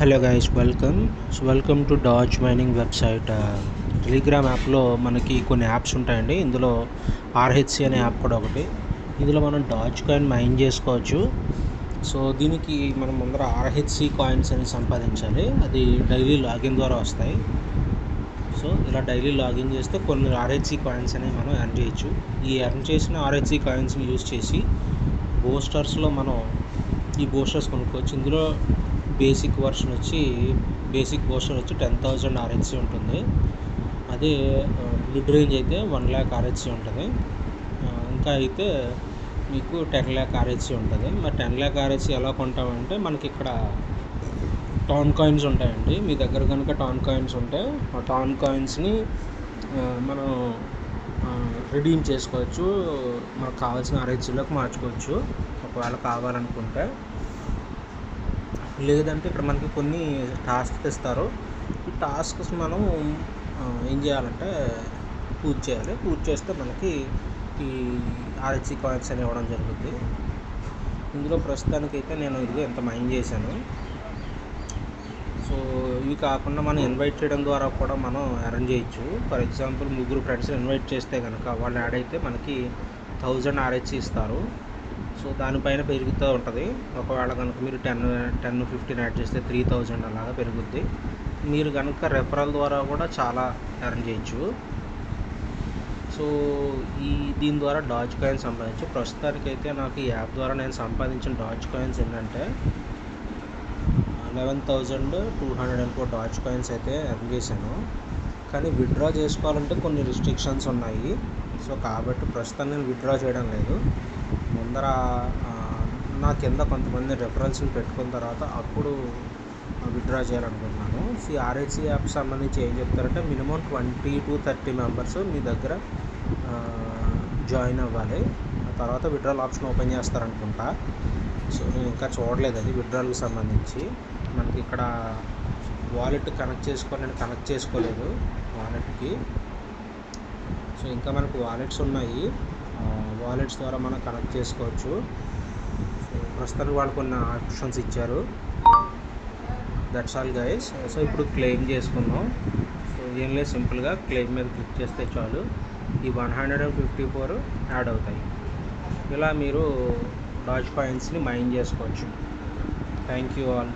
Hello guys welcome so welcome to Dutch mining website Telegram యాప్లో మనకి కొన్ని apps ఉంటాయండి. ఇందులో ఆర్హెచ్సి అనే యాప్ కూడా ఒకటి. ఇందులో మనం డాచ్ కాయిన్ మైన్ చేసుకోవచ్చు. సో దీనికి మనం ముందర ఆర్హెచ్సి కాయిన్స్ అని సంపాదించాలి. అది డైలీ లాగిన్ ద్వారా వస్తాయి. సో ఇలా డైలీ లాగిన్ చేస్తే కొన్ని ఆర్హెచ్సి కాయిన్స్ అనేవి మనం ఎర్న్ చేయొచ్చు. ఈ ఎర్న్ చేసిన ఆర్హెచ్సి కాయిన్స్ని యూజ్ చేసి బూస్టర్స్లో మనం ఈ బూస్టర్స్ కొనుక్కోవచ్చు. ఇందులో బేసిక్ వర్షన్ వచ్చి బేసిక్ పోర్షన్ వచ్చి టెన్ థౌజండ్ ఆర్హెచ్సి ఉంటుంది. అదే మిడ్ రేంజ్ అయితే వన్ ల్యాక్ ఆర్హెచ్సి ఉంటుంది. ఇంకా అయితే మీకు టెన్ ల్యాక్ ఆర్హెచ్సి ఉంటుంది. మరి టెన్ ల్యాక్ ఆర్హెచ్సి ఎలా కొంటామంటే మనకి ఇక్కడ టాన్ కాయిన్స్ ఉంటాయండి. మీ దగ్గర కనుక టాన్ కాయిన్స్ ఉంటే ఆ టాన్ కాయిన్స్ని మనం రిడీమ్ చేసుకోవచ్చు. మనకు కావాల్సిన ఆర్హెచ్లోకి మార్చుకోవచ్చు. ఒకవేళ కావాలనుకుంటే. లేదంటే ఇక్కడ మనకి కొన్ని టాస్క్ ఇస్తారు ఈ టాస్క్స్ మనం ఏం చేయాలంటే పూర్తి చేయాలి. పూర్తి చేస్తే మనకి ఈ ఆర్హెచ్సి కాయిన్స్ అని ఇవ్వడం జరుగుతుంది ఇందులో ప్రస్తుతానికైతే నేను ఇది ఎంత మైండ్ చేశాను. సో ఇవి కాకుండా మనం ఇన్వైట్ చేయడం ద్వారా కూడా మనం అరేంజ్ చేయొచ్చు. ఫర్ ఎగ్జాంపుల్ ముగ్గురు ఫ్రెండ్స్ని ఇన్వైట్ చేస్తే కనుక వాళ్ళు యాడ్ అయితే మనకి థౌజండ్ ఆర్హెచ్ ఇస్తారు. సో దానిపైన పెరుగుతూ ఉంటుంది. ఒకవేళ కనుక మీరు టెన్ టెన్ ఫిఫ్టీన్ యాడ్ చేస్తే త్రీ థౌజండ్ అలాగా పెరుగుద్ది. మీరు కనుక రెఫరల్ ద్వారా కూడా చాలా ఎర్న్ చేయొచ్చు. సో ఈ దీని ద్వారా డాజ్ కాయిన్స్ సంపాదించు. ప్రస్తుతానికైతే నాకు ఈ యాప్ ద్వారా నేను సంపాదించిన డాజ్ కాయిన్స్ ఏంటంటే eleven thousand two hundred and four Dutch coins అయితే ఎర్న్ చేశాను. కానీ విత్డ్రా చేసుకోవాలంటే కొన్ని రిస్ట్రిక్షన్స్ ఉన్నాయి. సో కాబట్టి ప్రస్తుతం నేను విత్డ్రా చేయడం లేదు. ముందర నా కింద కొంతమంది రెఫరెన్స్లు పెట్టుకున్న తర్వాత అప్పుడు విత్డ్రా చేయాలనుకుంటున్నాను. ఈ ఆర్హెచ్సి యాప్ సంబంధించి ఏం చెప్తారంటే minimum twenty to thirty members మీ దగ్గర జాయిన్ అవ్వాలి. ఆ తర్వాత విత్డ్రాల్ ఆప్షన్ ఓపెన్ చేస్తారనుకుంటా. సో నేను ఇంకా చూడలేదు అది విత్డ్రాల్కి సంబంధించి. మనకి ఇక్కడ వాలెట్ కనెక్ట్ చేసుకొని నేను కనెక్ట్ చేసుకోలేదు వాలెట్కి సో ఇంకా మనకు వాలెట్స్ ఉన్నాయి. వాలెట్స్ ద్వారా మనం కనెక్ట్ చేసుకోవచ్చు. సో ప్రస్తుతానికి వాళ్ళు కొన్ని ఆప్షన్స్ ఇచ్చారు. దట్స్ ఆల్ గైస్ సో ఇప్పుడు క్లెయిమ్ చేసుకుందాం. సో ఏం లేదు సింపుల్గా క్లెయిమ్ మీద క్లిక్ చేస్తే చాలు. ఈ one hundred and fifty four add అవుతాయి. ఇలా మీరు డాజ్ పాయింట్స్ని మైన్ చేసుకోవచ్చు. Thank you all